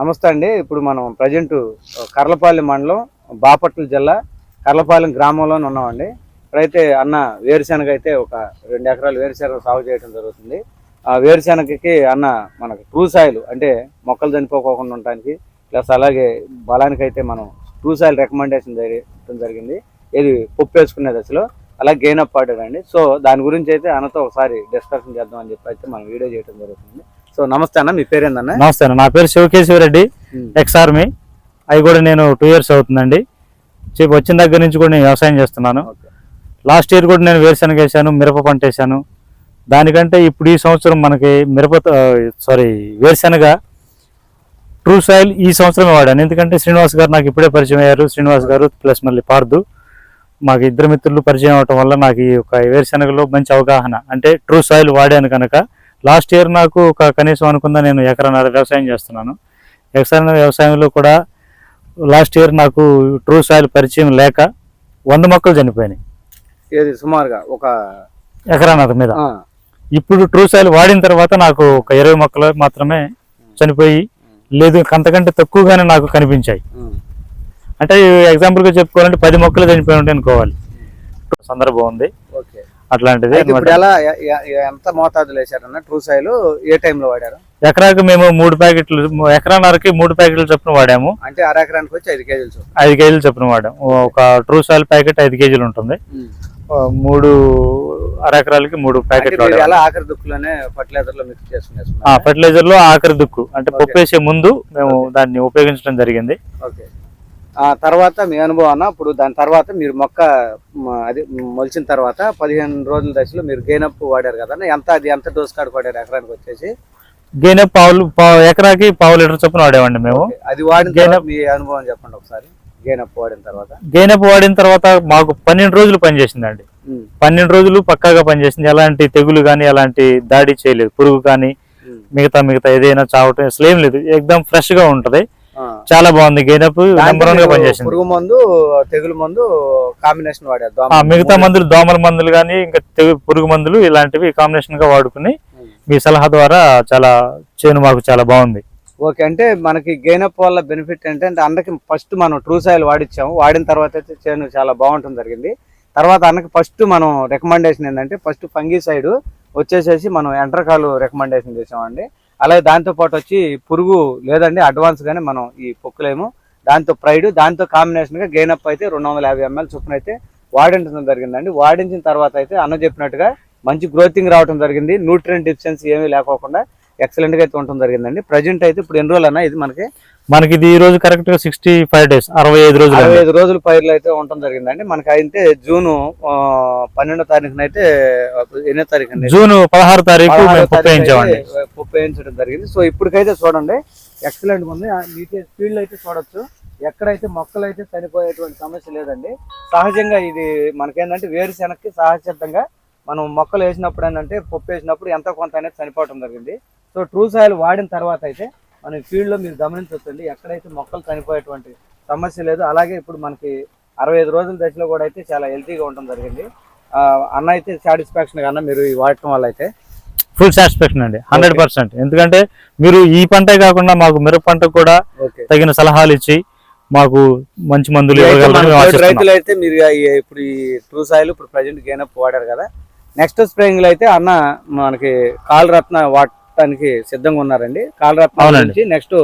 నమస్తే అండి. ఇప్పుడు మనం ప్రజెంట్ కర్లపాలెం మండలం బాపట్ల జిల్లా కర్లపాలెం గ్రామంలోనే ఉన్నామండి. ఇప్పుడైతే అన్న వేరుశెనగ అయితే ఒక రెండు ఎకరాలు వేరుశెనగ సాగు చేయడం జరుగుతుంది. ఆ వేరుశెనగకి అన్న మనకు ట్రూసాయిల్ అంటే మొక్కలు చనిపోకోకుండా ఉండడానికి ప్లస్ అలాగే బలానికి అయితే మనం ట్రూసాయిల్ రికమెండేషన్ చేయడం జరిగింది. ఇది పప్పు వేసుకునే దశలో అలా గెయిన్ అప్ అండి సో దాని గురించి అయితే అన్నతో ఒకసారి డిస్కషన్ చేద్దాం అని చెప్పి అయితే మనం వీడియో చేయడం జరుగుతుంది. సో నమస్తే అన్న మీ పేరేందన్న? నమస్తే అన్న. నా పేరు శివకేశ్వరరెడ్డి ఎక్స్ ఆర్మీ అవి కూడా నేను టూ ఇయర్స్ అవుతుందండి. చెప్పి వచ్చిన దగ్గర నుంచి కూడా నేను వ్యవసాయం చేస్తున్నాను. లాస్ట్ ఇయర్ కూడా నేను వేరుశనగ వేసాను మిరప పంట వేసాను దానికంటే ఇప్పుడు ఈ సంవత్సరం మనకి మిరప సారీ వేరుశనగ ట్రూ సాయిల్ ఈ సంవత్సరమే వాడాను. ఎందుకంటే శ్రీనివాస్ గారు నాకు ఇప్పుడే పరిచయం అయ్యారు. శ్రీనివాస్ గారు ప్లస్ మళ్ళీ పార్దు. మాకు ఇద్దరు మిత్రులు పరిచయం అవటం వల్ల నాకు ఈ యొక్క వేరుశనగలో మంచి అవగాహన అంటే ట్రూ సాయిల్ వాడాను కనుక. లాస్ట్ ఇయర్ నాకు ఒక కనీసం అనుకుందా నేను ఎకరన్నర వ్యవసాయం చేస్తున్నాను. ఎకరన్నర వ్యవసాయంలో కూడా లాస్ట్ ఇయర్ నాకు ట్రూ సాయిల్ పరిచయం లేక వంద మొక్కలు చనిపోయినాయి. ఏది సుమారుగా ఒక ఎకరన్నర మీద. ఇప్పుడు ట్రూ సాయిల్ వాడిన తర్వాత నాకు ఒక ఇరవై మొక్కలు మాత్రమే చనిపోయి లేదు అంతకంటే తక్కువగానే నాకు కనిపించాయి. అంటే example గా చెప్పుకోవాలంటే పది మొక్కలు చనిపోయి ఉంటాయి అనుకోవాలి. సందర్భం ఉంది. అట్లాంటిది ఇప్పుడు. ఎలా ఎంత మోతాదులు వేశారన్న ట్రూ సాయిల్ ఏ టైంలో వాడారు? ఎకరాకి మేము మూడు ప్యాకెట్లు ఎకరాన్నరకి మూడు ప్యాకెట్లు చొప్పున వాడాము. అంటే అర ఎకరానికి వచ్చి ఐదు కేజీలు చొప్పున. ఐదు కేజీలు చొప్పున వాడాం. ఒక ట్రూ సాయిల్ ప్యాకెట్ ఐదు కేజీలు ఉంటుంది. మూడు అరెకరాలకి మూడు అంటే ప్యాకెట్లు వాడాము. ఎలా ఆఖరి దుక్కులోనే ఫర్టిలైజర్లో మిక్స్ ఆ చేసుకునేస్తున్నారు ఫర్టిలైజర్లో ఆఖరి దుక్కు. అంటే. పప్పు వేసే ముందు మేము దాన్ని ఉపయోగించడం జరిగింది. ఓకే. తర్వాత మీ అనుభవం అన్న ఇప్పుడు దాని తర్వాత మీరు మొక్క అది మొలిచిన తర్వాత పదిహేను రోజుల దశలో మీరు గెయినప్ వాడారు కదా ఎంత అది ఎంత డోస్ కార్డు వాడారు ఎకరానికి వచ్చేసి? గేనె పావులు పావు ఎకరాకి పావు లీటర్ చొప్పున వాడేవండి మేము. అది వాడిన మీ అనుభవం చెప్పండి ఒకసారి గెయినప్ వాడిన తర్వాత. గేనెప్ వాడిన తర్వాత మాకు పన్నెండు రోజులు పనిచేసిందండి. పన్నెండు రోజులు పక్కాగా పనిచేసింది. ఎలాంటి తెగులు కానీ ఎలాంటి దాడి చేయలేదు. పురుగు కానీ. మిగతా మిగతా ఏదైనా చావటం అసలు ఏం లేదు. ఎక్దమ్ ఫ్రెష్గా ఉంటది. చాలా బాగుంది. గేనెప్ నెంబర్ వన్గా పనిచేసింది. పురుగు మందు తెగులు మందు కాంబినేషన్ వాడారు. మిగతా. మందులు దోమల మందులు కానీ ఇంకా పురుగు మందులు ఇలాంటివి కాంబినేషన్గా వాడుకుని. మీ సలహా ద్వారా చాలా చేను మాకు చాలా బాగుంది. ఓకే అంటే మనకి గెయినప్ వల్ల బెనిఫిట్ ఏంటంటే అన్నకి ఫస్ట్ మనం ట్రూ సాయిల్ వాడిచ్చాము. వాడిన తర్వాత అయితే చేను చాలా బాగుంటుంది జరిగింది. తర్వాత అన్నకి ఫస్ట్ మనం రికమెండేషన్ ఏంటంటే ఫస్ట్ ఫంగీ సైడ్ వచ్చేసేసి మనం ఎంట్రకాలు రికమెండేషన్ చేసామండి. అలాగే దాంతో పాటు వచ్చి పురుగు లేదండి అడ్వాన్స్ గానే మనం ఈ పొక్కులేము. దాంతో ప్రైడ్ దాంతో కాంబినేషన్గా గెయినప్ అయితే రెండు వందల యాభై ఎంఎల్ చొప్పున అయితే వాడించడం జరిగిందండి. వాడించిన తర్వాత అయితే అన్న చెప్పినట్టుగా మంచి గ్రోతింగ్ రావడం జరిగింది. న్యూట్రియంట్ డిఫిషియన్సీ ఏమీ లేకోకుండా ఎక్సలెంట్గా అయితే ఉండటం జరిగిందండి. ప్రజెంట్ అయితే ఇప్పుడు ఎన్ని రోజులు అన్న ఇది మనకి? మనకి ఇది ఈ రోజు కరెక్ట్గా సిక్స్టీ ఫైవ్ డేస్ అరవై ఐదు రోజులు అరవై. ఐదు రోజులు పైర్లు అయితే ఉండటం జరిగిందండి. మనకి అయితే జూన్ పన్నెండో తారీఖున అయితే ఎన్నో తారీఖు జూన్ పదహారు తారీఖు వేయించడం జరిగింది. సో ఇప్పటికైతే చూడండి ఎక్సలెంట్ ఉంది. నీటి స్పీడ్లు అయితే చూడొచ్చు. ఎక్కడైతే మొక్కలు అయితే చనిపోయేటువంటి సమస్య లేదండి. సహజంగా ఇది మనకేంటంటే వేరుశెనక్కి సహజసిద్ధంగా మనం మొక్కలు వేసినప్పుడు ఏంటంటే పప్పు వేసినప్పుడు ఎంతో కొంత అనేది చనిపోవడం జరిగింది. సో ట్రూ సాయిల్ వాడిన తర్వాత అయితే మన ఫీల్డ్లో మీరు గమనించవచ్చండి ఎక్కడైతే మొక్కలు చనిపోయేటువంటి సమస్య లేదు. అలాగే ఇప్పుడు మనకి అరవై ఐదు రోజుల దశలో కూడా అయితే చాలా హెల్తీగా ఉండడం జరిగింది. అన్న అయితే సాటిస్ఫాక్షన్ అన్న మీరు వాడటం వల్ల అయితే. ఫుల్ సాటిస్ఫాక్షన్ అండి. హండ్రెడ్ పర్సెంట్ ఎందుకంటే మీరు ఈ పంటే కాకుండా మాకు మిరప పంట కూడా తగిన సలహాలు ఇచ్చి మాకు మంచి మందులు. రైతులు అయితే మీరు ఇప్పుడు ఈ ట్రూ సాయిల్ ఇప్పుడు ప్రజెంట్ గెయినప్ వాడారు కదా. నెక్స్ట్ స్ప్రేయింగ్లో అయితే అన్న మనకి కాలరత్న వాడటానికి సిద్ధంగా ఉన్నారండి. కాలరత్న నెక్స్ట్